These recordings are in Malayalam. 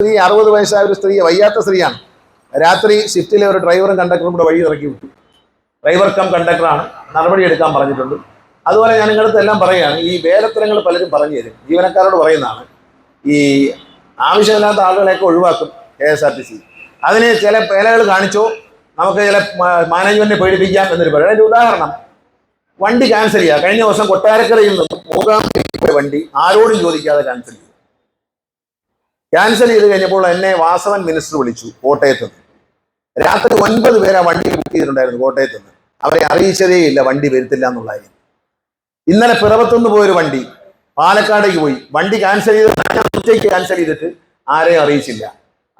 സ്ത്രീ അറുപത് വയസ്സായ ഒരു സ്ത്രീ വയ്യാത്ത സ്ത്രീയാണ്. രാത്രി ഷിഫ്റ്റിലെ ഒരു ഡ്രൈവറും കണ്ടക്ടറും കൂടെ വഴി ഇറക്കി വിട്ടു. ഡ്രൈവർ കം കണ്ടക്ടറാണ്. നടപടി എടുക്കാൻ പറഞ്ഞിട്ടുണ്ട്. അതുപോലെ ഞാൻ നിങ്ങളുടെ എല്ലാം പറയുകയാണ്. ഈ വേലത്തരങ്ങൾ പലരും പറഞ്ഞു തരും. ജീവനക്കാരോട് പറയുന്നതാണ്. ഈ ആവശ്യമില്ലാത്ത ആളുകളെയൊക്കെ ഒഴിവാക്കും K S R T C. അതിന് ചില വേലകൾ കാണിച്ചോ നമുക്ക് ചില മാനേജ്മെന്റിനെ പേടിപ്പിക്കാം എന്നൊരു പറയുക അതിന്റെ ഉദാഹരണം വണ്ടി ക്യാൻസൽ ചെയ്യുക കഴിഞ്ഞ ദിവസം കൊട്ടാരക്കരയിൽ നിന്നും മൂകാം വണ്ടി ആരോടും ചോദിക്കാതെ ക്യാൻസൽ ചെയ്തു. ക്യാൻസൽ ചെയ്ത് കഴിഞ്ഞപ്പോൾ എന്നെ വാസവൻ മിനിസ്റ്റർ വിളിച്ചു കോട്ടയത്ത് നിന്ന്. രാത്രി ഒൻപത് പേര് വണ്ടി ബുക്ക് ചെയ്തിട്ടുണ്ടായിരുന്നു കോട്ടയത്ത് നിന്ന്. അവരെ അറിയിച്ചതേ ഇല്ല വണ്ടി വരുത്തില്ല എന്നുള്ള കാര്യം. ഇന്നലെ പിറവത്തുനിന്ന് പോയൊരു വണ്ടി പാലക്കാടേക്ക് പോയി. വണ്ടി ക്യാൻസൽ ചെയ്ത് ഉച്ചയ്ക്ക് ക്യാൻസൽ ചെയ്തിട്ട് ആരെയും അറിയിച്ചില്ല.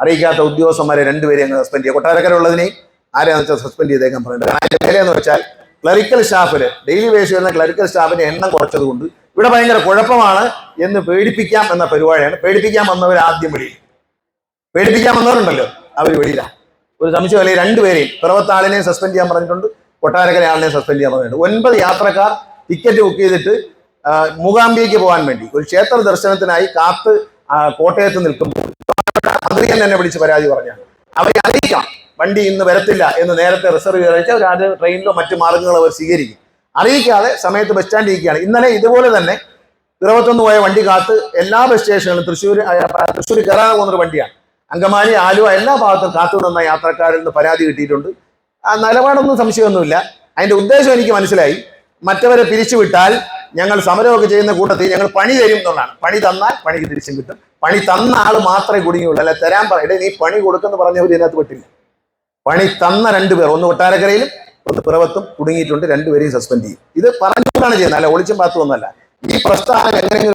അറിയിക്കാത്ത ഉദ്യോഗസ്ഥന്മാരെ രണ്ടുപേരെ അങ്ങ് സസ്പെൻഡ് ചെയ്യുക കൊട്ടാരക്കര ഉള്ളതിനെ ആരെയാണെന്ന് വെച്ചാൽ സസ്പെൻഡ് ചെയ്തേക്കാൻ പറയുന്നത് കാരണം പേരെന്ന് വെച്ചാൽ ക്ലറിക്കൽ സ്റ്റാഫിൽ ഡെയിലി വേസ് വരുന്ന ക്ലറിക്കൽ സ്റ്റാഫിന്റെ എണ്ണം കുറച്ചത് കൊണ്ട് ഇവിടെ ഭയങ്കര കുഴപ്പമാണ് എന്ന് പേടിപ്പിക്കാം എന്ന പരിപാടിയാണ്. പേടിപ്പിക്കാൻ വന്നവർ ആദ്യം വെളിയിൽ പേടിപ്പിക്കാൻ വന്നവരുണ്ടല്ലോ അവർ വെളിയിലാണ് ഒരു സംശയമല്ലേ രണ്ടുപേരെയും പിറവത്താളിനെയും സസ്പെൻഡ് ചെയ്യാൻ പറഞ്ഞിട്ടുണ്ട് കൊട്ടാരക്കര ആളിനെയും സസ്പെൻഡ് ചെയ്യാൻ പറഞ്ഞിട്ടുണ്ട്. ഒൻപത് യാത്രക്കാർ ടിക്കറ്റ് ബുക്ക് ചെയ്തിട്ട് മൂകാംബിയയ്ക്ക് പോകാൻ വേണ്ടി ഒരു ക്ഷേത്ര ദർശനത്തിനായി കാത്ത് കോട്ടയത്ത് നിൽക്കുമ്പോൾ മന്ത്രിയൻ എന്നെ വിളിച്ച് പരാതി പറഞ്ഞാണ്. അവരെ അറിയിക്കാം വണ്ടി ഇന്ന് വരത്തില്ല എന്ന് നേരത്തെ റിസർവ് ചെയ്ത് അവർ അത് ട്രെയിനിലോ മറ്റു മാർഗങ്ങളോ അവർ സ്വീകരിക്കും. അറിയിക്കാതെ സമയത്ത് ബസ് സ്റ്റാൻഡ് ഇരിക്കുകയാണ്. ഇന്നലെ ഇതുപോലെ തന്നെ പിറവത്തൊന്ന് പോയ വണ്ടി കാത്ത് എല്ലാ ബസ് സ്റ്റേഷനുകളും തൃശ്ശൂർ തൃശ്ശൂർ കയറാതെ പോകുന്നൊരു വണ്ടിയാണ്. അങ്കമാലി ആലുവ എല്ലാ ഭാഗത്തും കാത്തു നിന്ന യാത്രക്കാരിൽ നിന്ന് പരാതി കിട്ടിയിട്ടുണ്ട്. ആ നിലപാടൊന്നും സംശയമൊന്നുമില്ല. അതിന്റെ ഉദ്ദേശം എനിക്ക് മനസ്സിലായി. മറ്റവരെ പിരിച്ചുവിട്ടാൽ ഞങ്ങൾ സമരമൊക്കെ ചെയ്യുന്ന കൂട്ടത്തിൽ ഞങ്ങൾ പണി തരും എന്നുള്ളതാണ്. പണി തന്നാൽ പണിക്ക് തിരിച്ചും കിട്ടും. പണി തന്ന ആൾ മാത്രമേ കുടുങ്ങിയുള്ളൂ. അല്ല തരാൻ പറയട്ടെ നീ പണി കൊടുക്കുന്ന പറഞ്ഞവർ ഇതിനകത്ത് പെട്ടില്ല. പണി തന്ന രണ്ടുപേർ ഒന്ന് കൊട്ടാരക്കരയിലും പിറവത്തും കുടുങ്ങിയിട്ടുണ്ട് രണ്ടുപേരെയും സസ്പെൻഡ് ചെയ്യും. ഇത് പറഞ്ഞുകൊണ്ടാണ് ചെയ്യുന്നത്. അല്ല ഒളിച്ചും പാത്തും ഒന്നല്ല ഈ പ്രസ്ഥാനം എങ്ങനെയെങ്കിലും